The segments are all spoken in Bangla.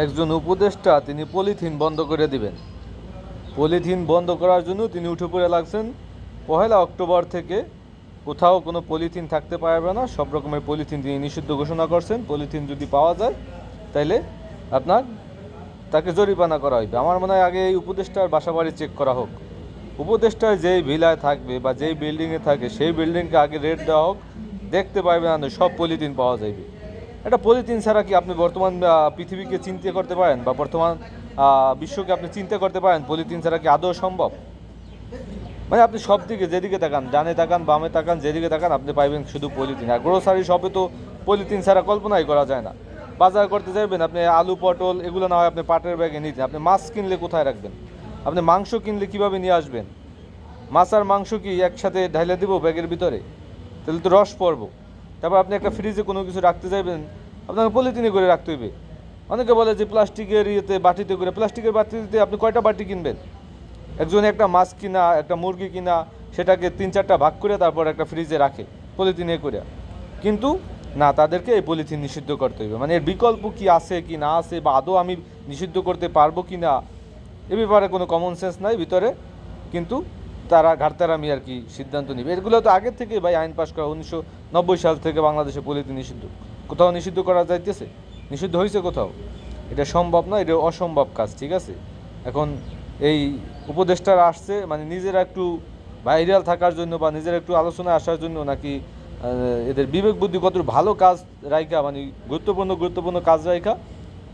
একজন উপদেষ্টা, তিনি পলিথিন বন্ধ করে দিবেন। পলিথিন বন্ধ করার জন্য তিনি উঠে পড়ে লাগছেন। পহেলা অক্টোবর থেকে কোথাও কোনো পলিথিন থাকতে পারবে না। সব রকমের পলিথিন তিনি নিষিদ্ধ ঘোষণা করছেন। পলিথিন যদি পাওয়া যায়, তাইলে আপনার তাকে জরিমানা করা হইবে। আমার মনে হয় আগে এই উপদেষ্টার বাসা বাড়ি চেক করা হোক। উপদেষ্টার যেই ভিলায় থাকবে বা যেই বিল্ডিংয়ে থাকে, সেই বিল্ডিংকে আগে রেট দেওয়া হোক। দেখতে পারবে না সব পলিথিন পাওয়া যাইবে। এটা পলিথিন ছাড়া কি আপনি বর্তমান পৃথিবীকে চিন্তা করতে পারেন? বা বর্তমান বিশ্বকে আপনি চিন্তা করতে পারেন? পলিথিন ছাড়া কি আদৌ সম্ভব? মানে আপনি সব দিকে যেদিকে তাকান, ডানে তাকান, বামে তাকান, যেদিকে তাকান, আপনি পাইবেন শুধু পলিথিন আর গ্রোসারি শপে তো পলিথিন ছাড়া কল্পনাই করা যায় না। বাজার করতে যাবেন আপনি আলু, পটল, এগুলো না হয় আপনি পাটের ব্যাগে নিতেন আপনি মাছ কিনলে কোথায় রাখবেন? আপনি মাংস কিনলে কীভাবে নিয়ে আসবেন? মাছ আর মাংস কি একসাথে ঢাইলে দিব ব্যাগের ভিতরে? তাহলে তো রস পড়ব। তারপর আপনি একটা ফ্রিজে কোনো কিছু রাখতে যাবেন আপনাকে পলিথিনে করে রাখতে হইবে। অনেকে বলে যে প্লাস্টিকের ইয়েতে বাটিতে করে, প্লাস্টিকের বাটিতে আপনি কয়টা বাটি কিনবেন? একজন একটা মাছ কিনা, একটা মুরগি কিনা, সেটাকে তিন চারটা ভাগ করে তারপর একটা ফ্রিজে রাখে, পলিথিনে করে। কিন্তু না, তাদেরকে এই পলিথিন নিষিদ্ধ করতে হবে মানে এর বিকল্প কি আছে, কি না আছে, বা আদৌ আমি নিষিদ্ধ করতে পারব কি না এ ব্যাপারে কোনো কমন সেন্স নাই ভিতরে। কিন্তু তারা ঘাটতারামি আর কি সিদ্ধান্ত নিবে। এগুলো তো আগের থেকে ভাই আইন পাশ করা, উনিশশো নব্বই সাল থেকে বাংলাদেশে পলিথিন নিষিদ্ধ। কোথাও নিষিদ্ধ করা যাইতেছে? নিষিদ্ধ হয়েছে কোথাও? এটা সম্ভব না এটা অসম্ভব কাজ, ঠিক আছে? এখন এই উপদেষ্টারা আসছে মানে নিজেরা একটু ভাইরাল থাকার জন্য বা নিজেরা একটু আলোচনায় আসার জন্য নাকি এদের বিবেক বুদ্ধি কত ভালো কাজ রাইখা মানে গুরুত্বপূর্ণ গুরুত্বপূর্ণ কাজ রাইখা,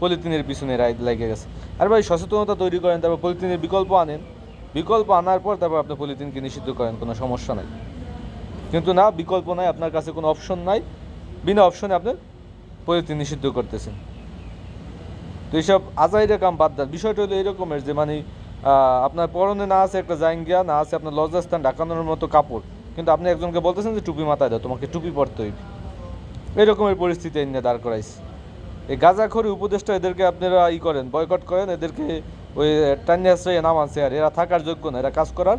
পলিথিনের পিছনে লেগে গেছে। আর ভাই, সচেতনতা তৈরি করেন, তারপর পলিথিনের বিকল্প আনেন। বিকল্প আনার পর তারপর আপনি পলিথিনকে নিষিদ্ধ করেন, কোনো সমস্যা নাই। কিন্তু না, বিকল্প নাই, আপনার কাছে কোনো অপশন নাই। বিনা অপশনে আপনি পলিথিন নিষিদ্ধ করতেছেন। তো এইসব আজাইরে কাম বাদ দেন। বিষয়টা হলো এরকমের যে মানে আপনার পরনে না আছে একটা জাইঙ্গিয়া না আছে আপনার লজ্জাস্থান, ঢাকানোর মতো কাপড়। কিন্তু আপনি একজনকে বলতেছেন যে, টুপি মাথায় দাও, তোমাকে টুপি পরতে হইবে। এরকমের পরিস্থিতি এনে দাঁড় করাইছে। এই গাঁজাখড়ি উপদেষ্টা এদেরকে আপনারা ই করেন, বয়কট করেন, এদেরকে ওই টান্নি আশ্রয়ে নামানছে আর এরা থাকার যোগ্য না, এরা কাজ করার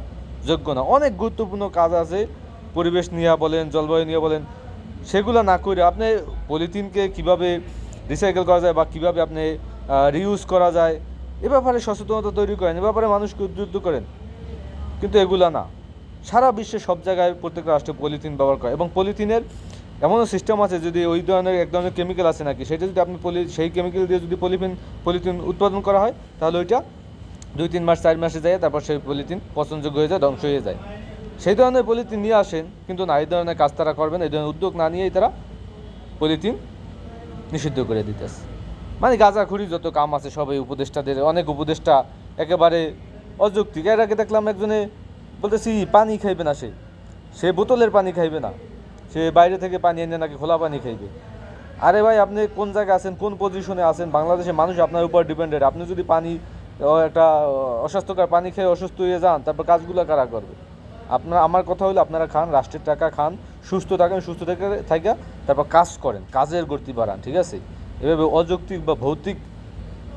যোগ্য না। অনেক গুরুত্বপূর্ণ কাজ আছে, পরিবেশ নিয়ে বলেন, জলবায়ু নিয়ে বলেন। সেগুলো না করে আপনি পলিথিনকে কীভাবে রিসাইকেল করা যায় বা কীভাবে আপনি রিউজ করা যায়, এ ব্যাপারে সচেতনতা তৈরি করেন, এ ব্যাপারে মানুষকে উদ্বুদ্ধ করেন। কিন্তু এগুলা না। সারা বিশ্বে সব জায়গায় প্রত্যেকটা রাষ্ট্রে পলিথিন ব্যবহার করে এবং পলিথিনের এমনও সিস্টেম আছে যদি ওই ধরনের এক ধরনের কেমিক্যাল আছে নাকি, সেটা যদি আপনি পলি, সেই কেমিক্যাল দিয়ে যদি পলিথিন পলিথিন উৎপাদন করা হয়, তাহলে ওইটা দুই, তিন মাস, চার মাসে যায়, তারপর সেই পলিথিন পচনযোগ্য হয়ে যায়, ধ্বংস হয়ে যায়। সেই ধরনের পলিথিন নিয়ে আসেন, কিন্তু না, এই ধরনের কাজ তারা করবেন, এই ধরনের উদ্যোগ না নিয়েই তারা পলিথিন নিষিদ্ধ করে দিতেছে। মানে গাঁজাখুরি যত কাম আছে, সবাই উপদেষ্টাদের, অনেক উপদেষ্টা একেবারে অযৌক্তিক। এর আগে দেখলাম একজনে বলতেছি পানি খাইবে না সে। সে বোতলের পানি খাইবে না। সে বাইরে থেকে পানি এনে নাকি খোলা পানি খাইবে। আরে ভাই, আপনি কোন জায়গায় আছেন, কোন পজিশনে আছেন? বাংলাদেশের মানুষ আপনার উপর ডিপেন্ডেড। আপনি যদি পানি একটা অস্বাস্থ্যকর পানি খেয়ে অসুস্থ হয়ে যান, তারপর কাজগুলো কারা করবে? আপনারা, আমার কথা হলো আপনারা খান, রাষ্ট্রের টাকা খান, সুস্থ থাকেন, সুস্থ থেকে থাকা তারপর কাজ করেন, কাজের গতি বাড়ান, ঠিক আছে? এভাবে অযৌক্তিক বা ভৌতিক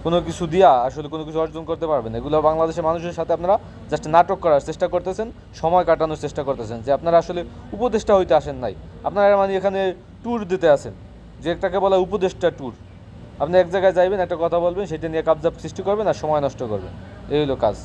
কোনো কিছু দিয়া আসলে কোনো কিছু অর্জন করতে পারবেন এগুলো বাংলাদেশের মানুষের সাথে আপনারা জাস্ট নাটক করার চেষ্টা করতেছেন, সময় কাটানোর চেষ্টা করতেছেন, যে আপনারা আসলে উপদেষ্টা হইতে আসেন নাই। আপনারা মানে এখানে ট্যুর দিতে আসেন যে একটাকে বলা উপদেষ্টা ট্যুর আপনি এক জায়গায় যাইবেন, একটা কথা বলবেন, সেটা নিয়ে কাবজাব সৃষ্টি করবেন আর সময় নষ্ট করবেন। এই হলো কাজ।